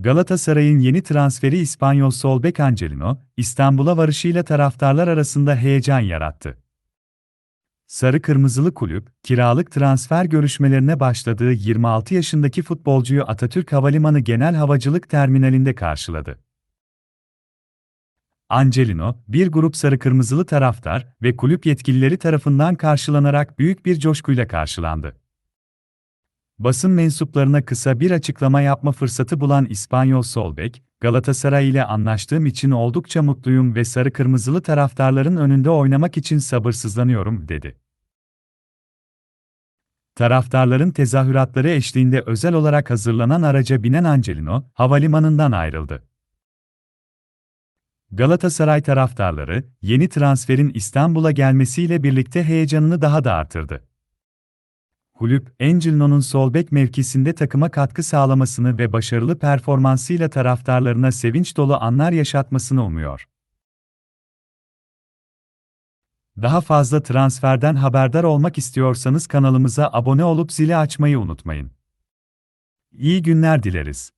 Galatasaray'ın yeni transferi İspanyol sol bek Angelino, İstanbul'a varışıyla taraftarlar arasında heyecan yarattı. Sarı Kırmızılı Kulüp, kiralık transfer görüşmelerine başladığı 26 yaşındaki futbolcuyu Atatürk Havalimanı Genel Havacılık Terminalinde karşıladı. Angelino, bir grup sarı kırmızılı taraftar ve kulüp yetkilileri tarafından karşılanarak büyük bir coşkuyla karşılandı. Basın mensuplarına kısa bir açıklama yapma fırsatı bulan İspanyol Solbek, Galatasaray ile anlaştığım için oldukça mutluyum ve sarı kırmızılı taraftarların önünde oynamak için sabırsızlanıyorum, dedi. Taraftarların tezahüratları eşliğinde özel olarak hazırlanan araca binen Angelino, havalimanından ayrıldı. Galatasaray taraftarları, yeni transferin İstanbul'a gelmesiyle birlikte heyecanını daha da artırdı. Kulüp, Angelino'nun sol bek mevkisinde takıma katkı sağlamasını ve başarılı performansıyla taraftarlarına sevinç dolu anlar yaşatmasını umuyor. Daha fazla transferden haberdar olmak istiyorsanız kanalımıza abone olup zili açmayı unutmayın. İyi günler dileriz.